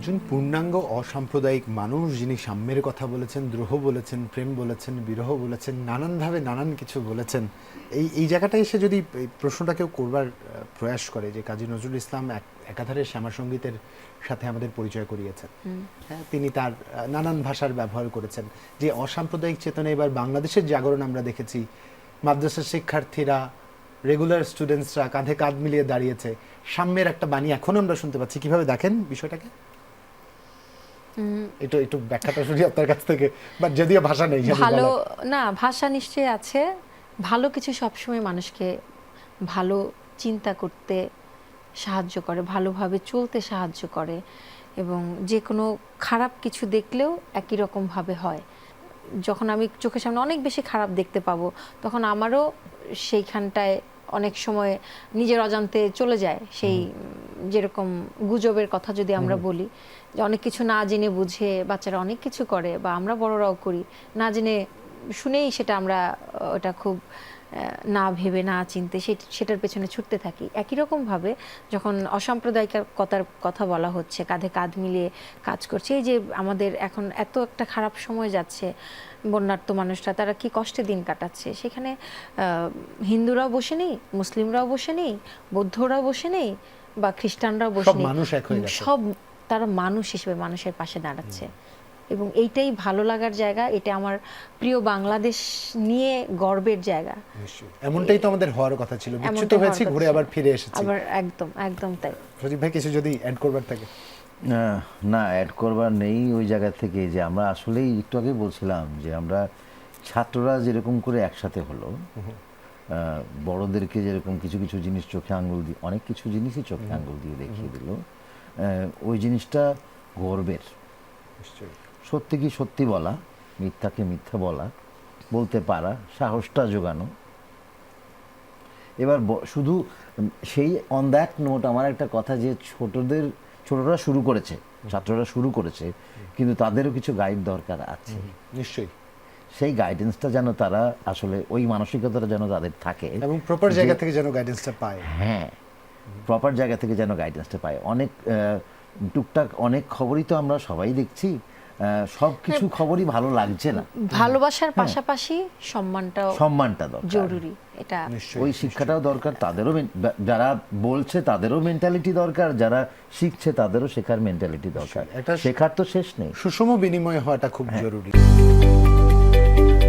একজন পূর্ণাঙ্গ অসাম্প্রদায়িক মানুষ যিনি সাম্যের কথা বলেছেন দ্রোহ বলেছেন প্রেম বলেছেন বিরহ বলেছেন নানানভাবে নানান কিছু বলেছেন এই এই জায়গাটায় এসে যদি এই প্রশ্নটা কেউ করবার প্রয়াস করে যে কাজী নজরুল ইসলাম এক একাধারে শ্যামা সঙ্গীতের সাথে আমাদের পরিচয় করিয়েছেন। হ্যাঁ তিনি তার নানান ভাষার ব্যবহার করেছেন। যে অসাম্প্রদায়িক চেতনা এবার বাংলাদেশের জাগরণ আমরা দেখেছি মাদ্রাসার শিক্ষার্থীরা রেগুলার স্টুডেন্টসরা কাঁধে কাঁধ মিলিয়ে দাঁড়িয়েছে। সাম্যের একটা বাণী এখন আমরা শুনতে পাচ্ছি। কীভাবে দেখেন বিষয়টাকে? একটু একটু ব্যাখ্যাটা শুনি আপনার কাছ থেকে বাট যদিও ভাষা নেই ভালো না ভাষা নিশ্চয়ই আছে। ভালো কিছু সবসময় মানুষকে ভালো চিন্তা করতে সাহায্য করে ভালোভাবে চলতে সাহায্য করে এবং যে কোনো খারাপ কিছু দেখলেও একই রকমভাবে হয়। যখন আমি চোখের সামনে অনেক বেশি খারাপ দেখতে পাবো তখন আমারও সেইখানটায় অনেক সময় নিজের অজান্তে চলে যায় সেই যেরকম গুজবের কথা যদি আমরা বলি যে অনেক কিছু না জেনে বুঝে বাচ্চারা অনেক কিছু করে বা আমরা বড়রাও করি না জেনে শুনেই সেটা আমরা ওটা খুব না ভেবে না চিনতে সেটার পেছনে ছুটতে থাকি। একই রকমভাবে যখন অসাম্প্রদায়িকতার কথা বলা হচ্ছে কাঁধে কাঁধ মিলিয়ে কাজ করছে এই যে আমাদের এখন এত একটা খারাপ সময় যাচ্ছে বন্যার্ত মানুষরা তারা কি কষ্টে দিন কাটাচ্ছে? সেখানে হিন্দুরাও বসে নেই মুসলিমরাও বসে নেই বৌদ্ধরাও বসে নেই বা খ্রিস্টানরাও বসে মানুষ এক হয়ে গেছে। সব তারা মানুষ হিসেবে মানুষের পাশে দাঁড়াচ্ছে। এবং এইটাই ভালো লাগার জায়গা এটা আমার প্রিয় বাংলাদেশ নিয়ে গর্বের জায়গা। এমনটাই তো আমাদের হওয়ার কথা ছিল। বিচ্যুত এমনটাই হয়েছি ঘুরে আবার ফিরে এসেছি। আবার একদম একদম তাই। সজীব ভাই কিছু যদি অ্যাড করবার থাকে? না অ্যাড করবার নেই ওই জায়গা থেকে যে আমরা আসলেই একটু আগে বলছিলাম যে আমরা ছাত্ররা যেরকম করে একসাথে হলো বড়দেরকে যেরকম কিছু কিছু জিনিস চোখে আঙ্গুল দিয়ে অনেক কিছু জিনিসই চোখে আঙ্গুল দিয়ে দেখিয়ে দিল। ওই জিনিসটা গর্বের। সত্যি কি সত্যি বলা? মিথ্যাকে মিথ্যা বলা। বলতে পারা সাহসটা জোগানো। এবার শুধু সেই অন দ্যাট নোট আমার একটা কথা যে ছোটদের ছোটরা শুরু করেছে ছাত্ররা শুরু করেছে কিন্তু তাদেরও কিছু গাইড দরকার আছে। নিশ্চয়ই। সেই গাইডেন্সটা যেন তারা আসলে ওই মানসিকতাটা যেন তাদের থাকে। এবং প্রপার জায়গা থেকে যেন গাইডেন্সটা পায়। হ্যাঁ প্রপার জায়গা থেকে যেন গাইডেন্সটা পায়। অনেক টুকটাক অনেক খবরই তো আমরা সবাই দেখছি। সব কিছু খবরই ভালো লাগছে না। ভালোবাসার পাশাপাশি সম্মানটাও সম্মানটা দরকার। জরুরি এটা ওই শিক্ষাটাও দরকার তাদেরও যারা বলছে তাদেরও মেন্টালিটি দরকার যারা শিখছে তাদেরও শেখার মেন্টালিটি দরকার। শেখার তো শেষ নেই। সুষম বিনিময় হওয়াটা খুব জরুরি। Música